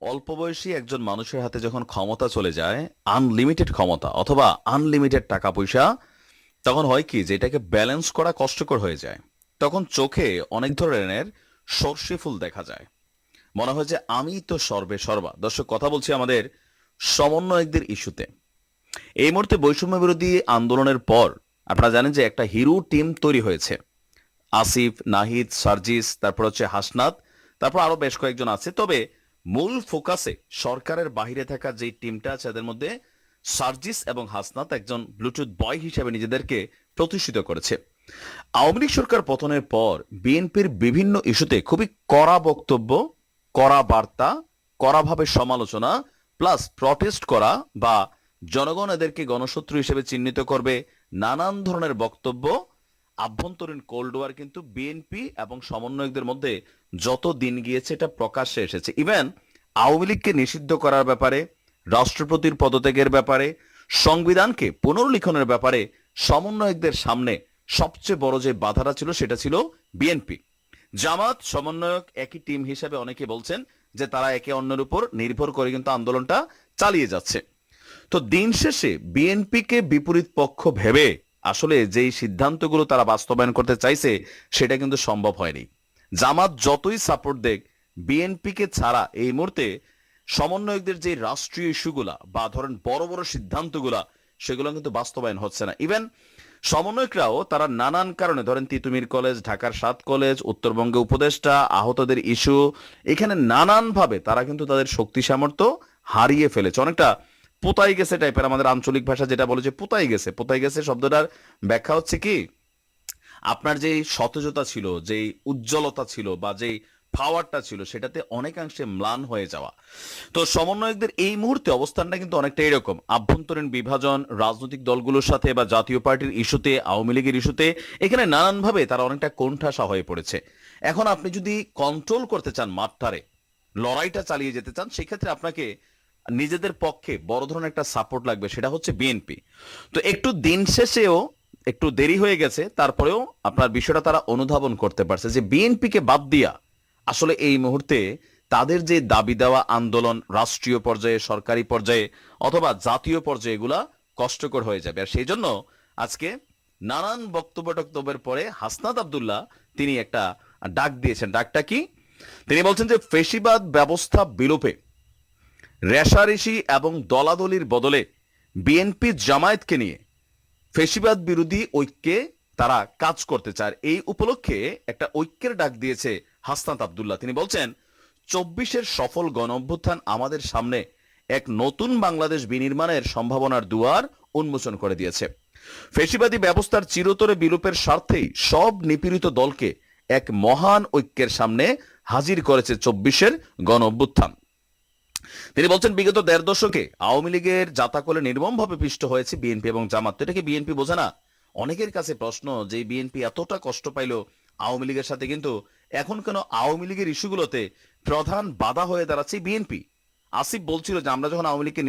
অল্প বয়সী একজন মানুষের হাতে যখন ক্ষমতা চলে যায় আনলিমিটেড ক্ষমতা অথবা আনলিমিটেড টাকা পয়সা, তখন হয় কি যে এটাকে ব্যালেন্স করা কষ্টকর হয়ে যায়। তখন চোখে অনেক ধরনের সর্ষে ফুল দেখা যায়। মনে হয় যে আমি তো সর্বে সর্বা। দর্শক, কথা বলছি আমাদের সমন্বয়কদের ইস্যুতে। এই মুহূর্তে বৈষম্য বিরোধী আন্দোলনের পর আপনারা জানেন যে একটা হিরো টিম তৈরি হয়েছে। আসিফ, নাহিদ, সার্জিস, তারপর হচ্ছে হাসনাত, তারপর আরও বেশ কয়েকজন আছে। তবে মূল ফোকাসে সরকারের বাইরে থাকা যে টিমটা আছে, এদের মধ্যে সার্জিস এবং হাসনাত একজন ব্লুটুথ বয় হিসেবে নিজেদেরকে প্রতিষ্ঠিত করেছে। আওয়ামী লীগ সরকার পতনের পর বিএনপির বিভিন্ন ইস্যুতে খুবই কড়া বক্তব্য, কড়া বার্তা, কড়াভাবে সমালোচনা, প্লাস প্রটেস্ট করা বা জনগণ এদেরকে গণশত্রু হিসেবে চিহ্নিত করবে, নানান ধরনের বক্তব্য আভ্যন্তরীণ কোল্ড ওয়ার কিন্তু বিএনপি এবং সমন্বয়কদের মধ্যে যত দিন গিয়েছে এটা প্রকাশ্যে এসেছে। ইভেন আওয়ামী লীগকে নিষিদ্ধ করার ব্যাপারে, রাষ্ট্রপতির পদত্যাগের ব্যাপারে, সংবিধানকে পুনর্লিখনের ব্যাপারে সমন্বয়কদের সামনে সবচেয়ে বড় যে বাধাটা ছিল সেটা ছিল বিএনপি জামাত, সমন্বয়ক একই টিম হিসেবে অনেকে বলছেন যে তারা একে অন্যের উপর নির্ভর করে কিন্তু আন্দোলনটা চালিয়ে যাচ্ছে। তো দিন শেষে বিএনপিকে বিপরীত পক্ষ ভেবে আসলে যেই সিদ্ধান্তগুলো তারা বাস্তবায়ন করতে চাইছে, সেটা কিন্তু সম্ভব হয়নি। জামাত যতই সাপোর্ট দেখ বিএনপিকে ছাড়া এই মুহূর্তে সমন্বয়কদের যে রাষ্ট্রীয় ইস্যুগুলা বা ধরেন বড় বড় সিদ্ধান্তগুলা, সেগুলো কিন্তু বাস্তবায়ন হচ্ছে না। ইভেন সমন্বয়করাও তারা নানান কারণে, ধরেন তিতুমির কলেজ, ঢাকার সাত কলেজ, উত্তরবঙ্গে উপদেষ্টা, আহতদের ইস্যু, এখানে নানান ভাবে তারা কিন্তু তাদের শক্তি সামর্থ্য হারিয়ে ফেলেছে। অনেকটা পোতাই গেছে টাইপের আমাদের আঞ্চলিক ভাষা যেটা বলে যে পোতাই গেছে। পোতাই গেছে শব্দটার ব্যাখ্যা হচ্ছে কি? আপনার যেই সতেজতা ছিল, যেই উজ্জ্বলতা ছিল বা যেই পাওয়ারটা ছিল সেটাতে অনেকাংশে ম্লান হয়ে যাওয়া। তো সমন্বয়কদের এই মুহূর্তে অবস্থানটা কিন্তু অনেকটা এরকম। আভ্যন্তরীণ বিভাজন, রাজনৈতিক দলগুলোর সাথে বা জাতীয় পার্টির ইস্যুতে, আওয়ামী লীগের ইস্যুতে, এখানে নানানভাবে তারা অনেকটা কোণঠাসা হয়ে পড়েছে। এখন আপনি যদি কন্ট্রোল করতে চান মাঠটারে, লড়াইটা চালিয়ে যেতে চান, সেক্ষেত্রে আপনাকে নিজেদের পক্ষে বড় ধরনের একটা সাপোর্ট লাগবে, সেটা হচ্ছে বিএনপি তো একটু দিন শেষেও একটু দেরি হয়ে গেছে, তারপরেও আপনার বিষয়টা তারা অনুধাবন করতে পারছে যে বিএনপিকে বাদ দিয়া আসলে এই মুহূর্তে তাদের যে দাবি দেওয়া আন্দোলন, রাষ্ট্রীয় পর্যায়ে, সরকারি পর্যায়ে অথবা জাতীয় পর্যায়ে এগুলা কষ্টকর হয়ে যাবে। আর সেই জন্য আজকে নানান বক্তব্য টক্তব্যের পরে হাসনাত আবদুল্লাহ তিনি একটা ডাক দিয়েছেন। ডাকটা কি? তিনি বলছেন যে ফেসিবাদ ব্যবস্থা বিলোপে রেশারেশি এবং দলাদলির বদলে বিএনপি জামায়াতকে নিয়ে ফেসিবাদ বিরোধী ঐক্যে তারা কাজ করতে চায়। এই উপলক্ষে একটা ঐক্যের ডাক দিয়েছে হাসনাত আবদুল্লাহ। তিনি বলছেন, চব্বিশের সফল গণ অভ্যুত্থান আমাদের সামনে এক নতুন বাংলাদেশ বিনির্মাণের সম্ভাবনার দুয়ার উন্মোচন করে দিয়েছে। ফেসিবাদী ব্যবস্থার চিরতরে বিলোপের স্বার্থেই সব নিপীড়িত দলকে এক মহান ঐক্যের সামনে হাজির করেছে চব্বিশের গণ অভ্যুত্থান তিনি বলছেন, বিগত দেড় দশকে আওয়ামী লীগের জাতাকলে নির্মমভাবে পিষ্ট হয়েছে বিএনপি এবং জামাত। তো এটা কি বিএনপি বোঝে না? অনেকের কাছে প্রশ্ন যে বিএনপি এতটা কষ্ট পাইল আওয়ামী লীগের সাথে, কিন্তু এখন কেন আওয়ামী লীগের ইস্যুগুলোতে প্রধান বাধা হয়ে দাঁড়াচ্ছে বিএনপি? আসিফ বলছিল যে, আমরা যখন আওয়ামী লীগকে